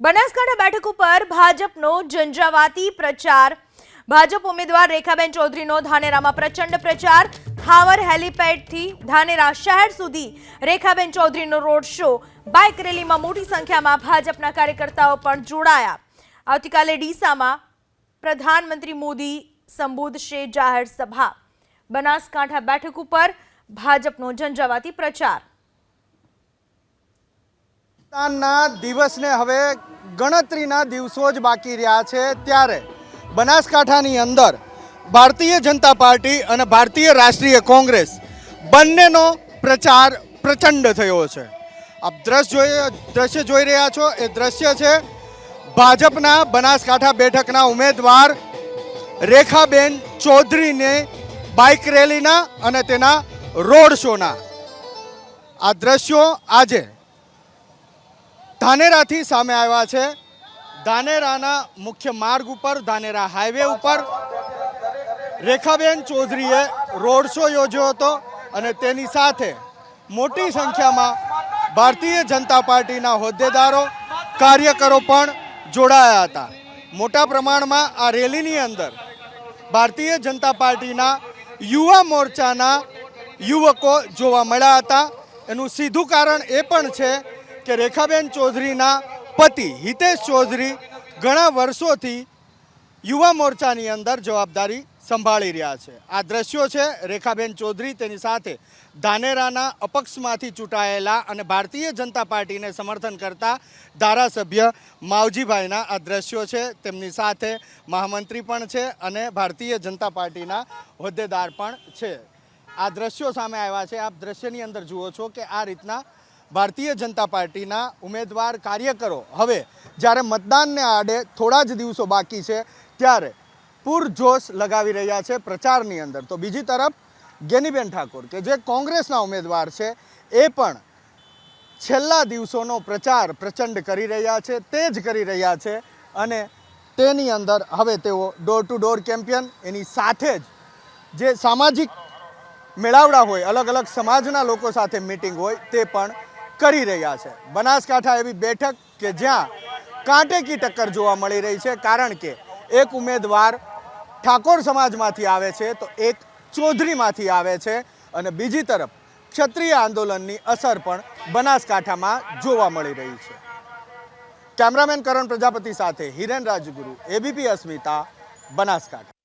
બનાસકાંઠા બેઠક ઉપર ભાજપનો ઝંઝાવાતી પ્રચાર. ભાજપ ઉમેદવાર રેખાબેન ચૌધરીનો ધાનેરામાં પ્રચંડ પ્રચાર. થાવર હેલીપેડથી ધાનેરા શહેર સુધી રેખાબેન ચૌધરીનો રોડ શો. બાઇક રેલીમાં મોટી સંખ્યામાં ભાજપના કાર્યકર્તાઓ પણ જોડાયા. આવતીકાલે ડીસામાં પ્રધાનમંત્રી મોદી સંબોધશે જાહેર સભા. બનાસકાંઠા બેઠક ઉપર ભાજપનો ઝંઝાવાતી પ્રચાર. મતદાનના દિવસને હવે ગણતરીના દિવસો જ બાકી રહ્યા છે ત્યારે બનાસકાંઠાની અંદર ભારતીય જનતા પાર્ટી અને ભારતીય રાષ્ટ્રીય કોંગ્રેસ બંનેનો પ્રચાર પ્રચંડ થયો છે. આપ દ્રશ્ય જોઈ દ્રશ્ય જોઈ રહ્યા છો. એ દ્રશ્ય છે ભાજપના બનાસકાંઠા બેઠકના ઉમેદવાર રેખાબેન ચૌધરીને બાઇક રેલીના અને તેના રોડ શોના. આ દ્રશ્યો આજે ધાનેરાથી સામે આવ્યા છે. ધાનેરાના મુખ્ય માર્ગ ઉપર, ધાનેરા હાઈવે ઉપર રેખાબેન ચૌધરીએ રોડ શો યોજ્યો હતો અને તેની સાથે મોટી સંખ્યામાં ભારતીય જનતા પાર્ટીના હોદ્દેદારો, કાર્યકરો પણ જોડાયા હતા. મોટા પ્રમાણમાં આ રેલીની અંદર ભારતીય જનતા પાર્ટીના યુવા મોરચાના યુવકો જોવા મળ્યા હતા. એનું સીધું કારણ એ પણ છે કે રેખાબેન ચૌધરીના પતિ હિતેશ ચૌધરી ઘણા વર્ષોથી યુવા મોરચાની અંદર જવાબદારી સંભાળી રહ્યા છે. આ દ્રશ્યો છે રેખાબેન ચૌધરી તેની સાથે ધાનેરાના અપક્ષમાંથી ચૂંટાયેલા અને ભારતીય જનતા પાર્ટીને સમર્થન કરતા ધારાસભ્ય માવજીભાઈના આ દ્રશ્યો છે. તેમની સાથે મહામંત્રી પણ છે અને ભારતીય જનતા પાર્ટીના હોદ્દેદાર પણ છે. આ દ્રશ્યો સામે આવ્યા છે. આપ દ્રશ્યની અંદર જુઓ છો કે આ રીતના ભારતીય જનતા પાર્ટીના ઉમેદવાર કાર્યકરો. હવે જ્યારે મતદાનને આડે થોડા જ દિવસો બાકી છે, ત્યારે પૂરજોશ લગાવી રહ્યા છે પ્રચારની અંદર. તો બીજી તરફ ગેનીબેન ઠાકોર, કે જે કોંગ્રેસના ઉમેદવાર છે, એ પણ છેલ્લા દિવસોનો પ્રચાર પ્રચંડ કરી રહ્યા છે, તે જ કરી રહ્યા છે અને તેની અંદર હવે તેઓ ડોર ટુ ડોર કેમ્પિયન, એની સાથે જ જે સામાજિક મેળાવડા હોય, અલગ અલગ સમાજના લોકો સાથે મિટિંગ હોય, તે પણ કરી રહ્યા છે. બનાસકાંઠા એવી બેઠક કે જ્યાં કાંટેકી ટક્કર જોવા મળી રહી છે. કારણ કે એક ઉમેદવાર ઠાકોર સમાજમાંથી આવે છે તો એક ચૌધરીમાંથી આવે છે અને બીજી તરફ ક્ષત્રિય આંદોલનની અસર પણ બનાસકાંઠામાં જોવા મળી રહી છે. કેમેરામેન કરણ પ્રજાપતિ સાથે હિરેન રાજગુરુ એબીપી અસ્મિતા, બનાસકાંઠા.